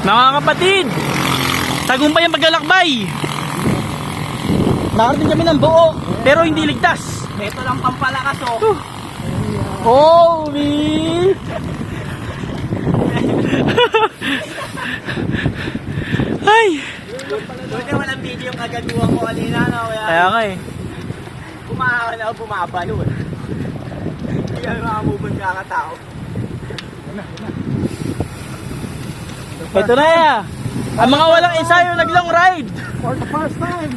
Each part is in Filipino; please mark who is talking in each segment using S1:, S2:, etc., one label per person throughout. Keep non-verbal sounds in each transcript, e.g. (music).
S1: Mga kapatid, tagumpay ang paglalakbay. Nakarating kami ng buo, pero hindi ligtas.
S2: Ito lang pampalakas oh.
S1: Holy! (laughs) Ay!
S2: Buti walang video yung kagaduhan ko kanina no. Kaya
S1: Kaya nga eh.
S2: kumahawa na ako bumabalo eh. Hindi kami makamubon kakatao.
S1: Ito na ya. Ang mga walang ensayo nag-long ride.
S2: For the first time.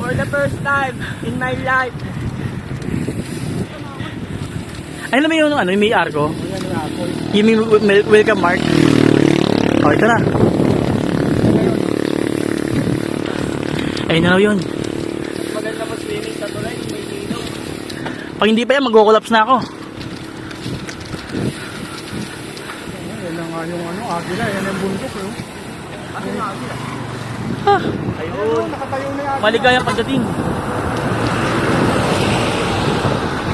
S2: For the first time in my life.
S1: Ano naman yung ano, yung may arko? Yung may wel- welcome mark? Oh, ito na. Ayun na raw yun.
S2: Maganda mo swimming sa tulay. May ilong.
S1: Pag hindi pa yan, mag-collapse na ako.
S3: Yan na nga yung ano, agila, yan ang bundok. Eh.
S2: Ano nga sila?
S1: Ah,
S2: Ayun.
S3: Nakatayo na yung
S1: maligayang pagdating.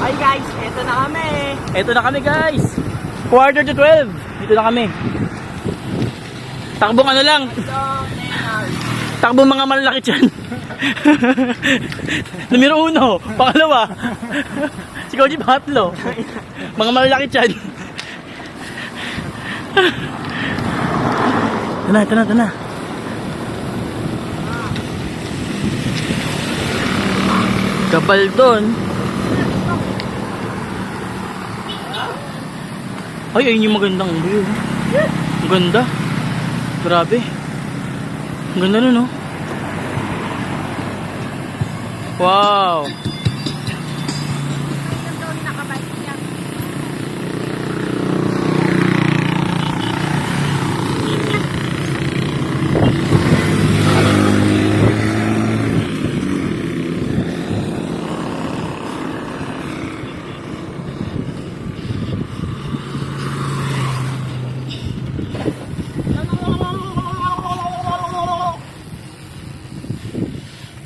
S2: Hi guys, eto na kami.
S1: Ito na kami guys. Quarter to 12. Dito na kami. Takbong ano lang. Takbong mga malalaki dyan. (laughs) Numero uno. Pangalawa. (laughs) si Koji pangatlo. Mga malalaki dyan. Ito na, ito na, ito na. Kabal doon. Ay, ayun yung magandang view. Ang ganda. Grabe. Ang ganda nun, no? Wow.